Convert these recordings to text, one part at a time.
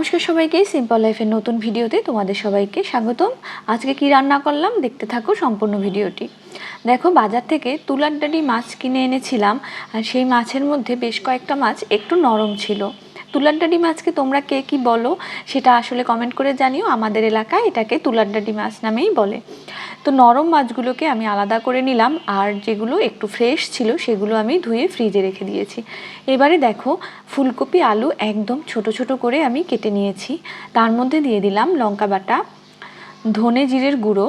নমস্কার সবাইকে সিম্পল লাইফের নতুন ভিডিওতে তোমাদের সবাইকে স্বাগতম। আজকে কি রান্না করলাম? দেখতে থাকো সম্পূর্ণ ভিডিওটি। দেখো, বাজার থেকে তুলার ডাডি মাছ কিনে এনেছিলাম, আর সেই মাছের মধ্যে বেশ কয়েকটা মাছ একটু নরম ছিল। তুলার ডাডি মাছকে তোমরা কে কি বলো, সেটা আসলে কমেন্ট করে জানিও। আমাদের এলাকায় এটাকে তুলার ডাডি মাছ নামেই বলে। তো নরম মাছগুলোকে আমি আলাদা করে নিলাম, আর যেগুলো একটু ফ্রেশ ছিল সেগুলো আমি ধুয়ে ফ্রিজে রেখে দিয়েছি। এবারে দেখো, ফুলকপি, আলু একদম ছোট ছোট করে আমি কেটে নিয়েছি। তার মধ্যে দিয়ে দিলাম লঙ্কা বাটা, ধনে জিরের গুঁড়ো,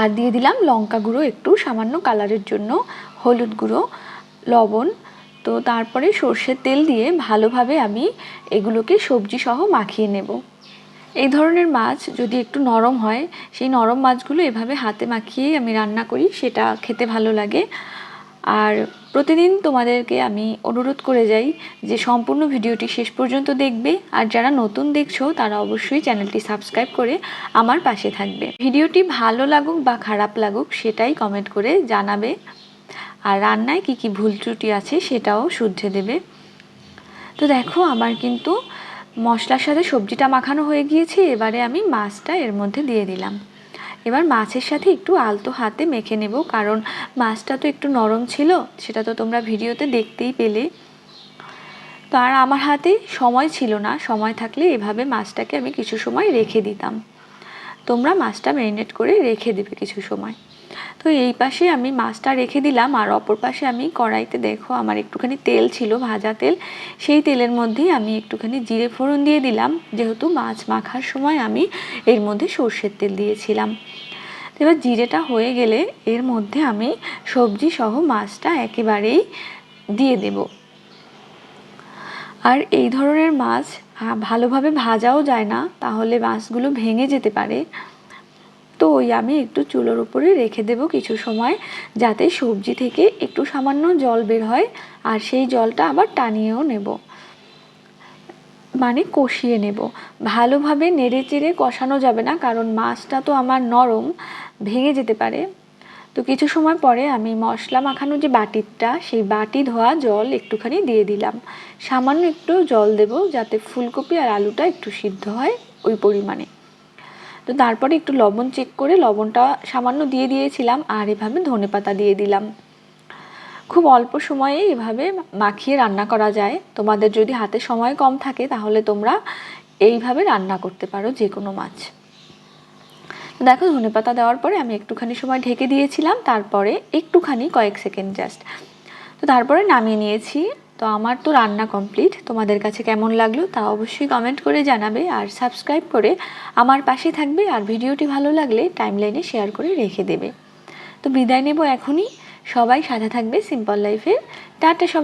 আর দিয়ে দিলাম লঙ্কা গুঁড়ো একটু সামান্য কালারের জন্য, হলুদ গুঁড়ো, লবণ। তো তারপরে সর্ষের তেল দিয়ে ভালোভাবে আমি এগুলোকে সবজি সহ মাখিয়ে নেব। এই ধরনের মাছ যদি একটু নরম হয়, সেই নরম মাছগুলো এভাবে হাতে মাখিয়েই আমি রান্না করি, সেটা খেতে ভালো লাগে। আর প্রতিদিন তোমাদেরকে আমি অনুরোধ করে যাই যে সম্পূর্ণ ভিডিওটি শেষ পর্যন্ত দেখবে, আর যারা নতুন দেখছ, তারা অবশ্যই চ্যানেলটি সাবস্ক্রাইব করে আমার পাশে থাকবে। ভিডিওটি ভালো লাগুক বা খারাপ লাগুক, সেটাই কমেন্ট করে জানাবে। আর রান্নায় কি কি ভুল ত্রুটি আছে, সেটাও শুধরে দেবে। তো দেখো, আমার কিন্তু মশলার সাথে সবজিটা মাখানো হয়ে গিয়েছে, এবারে আমি মাছটা এর মধ্যে দিয়ে দিলাম। এবার মাছের সাথে একটু আলতো হাতে মেখে নেব, কারণ মাছটা তো একটু নরম ছিল, সেটা তো তোমরা ভিডিওতে দেখতেই পেলে। তো আর আমার হাতে সময় ছিল না, সময় থাকলে এভাবে মাছটাকে আমি কিছু সময় রেখে দিতাম। তোমরা মাছটা ম্যারিনেট করে রেখে দেবে কিছু সময়। তো এই পাশে আমি মাছটা রেখে দিলাম আর অপর পাশে আমি কড়াইতে দেখো আমার একটুখানি তেল ছিল ভাজা তেল। সেই তেলের মধ্যেই আমি একটুখানি জিরে ফোড়ন দিয়ে দিলাম। যেহেতু মাছ মাখার সময় আমি এর মধ্যে সর্ষের তেল দিয়েছিলাম। এবার জিরেটা হয়ে গেলে এর মধ্যে আমি সবজি সহ মাছটা একেবারেই দিয়ে দেব। আর এই ধরনের মাছ আহ, ভালোভাবে ভাজাও যায় না তাহলে মাছগুলো ভেঙে যেতে পারে। তো ওই আমি একটু চুলোর উপরে রেখে দেব কিছু সময় যাতে সবজি থেকে একটু সামান্য জল বের হয় আর সেই জলটা আবার টানিয়েও নেব। মানে কষিয়ে নেব। ভালোভাবে নেড়ে চেড়ে কষানো যাবে না, কারণ মাছটা তো আমার নরম, ভেঙে যেতে পারে। তো কিছু সময় পরে আমি মশলা মাখানো যে বাটিরটা সেই বাটি ধোয়া জল একটুখানি দিয়ে দিলাম। সামান্য একটু জল দেব যাতে ফুলকপি আর আলুটা একটু সিদ্ধ হয় ওই পরিমাণে। তো তারপরে একটু লবণ চেক করে লবণটা সামান্য দিয়ে দিয়েছিলাম আর এভাবে ধনে পাতা দিয়ে দিলাম। খুব অল্প সময়ে এভাবে মাখিয়ে রান্না করা যায়। তোমাদের যদি হাতে সময় কম থাকে তাহলে তোমরা এইভাবে রান্না করতে পারো যে কোনো মাছ দেখো ধনে পাতা দেওয়ার পরে আমি একটুখানি সময় ঢেকে দিয়েছিলাম, তারপরে একটুখানি কয়েক সেকেন্ড জাস্ট তো তারপরে নামিয়ে নিয়েছি। তো আমার তো রান্না কমপ্লিট তোমাদের কাছে কেমন লাগল তা অবশ্যই কমেন্ট করে জানাবে আর সাবস্ক্রাইব করে আমার পাশে থাকবে আর ভিডিওটি ভালো লাগলে টাইমলাইনে শেয়ার করে রেখে দেবে। তো বিদায় নেব এখনই। সবাই সাথে থাকবে সিম্পল লাইফের টাটা সবাই।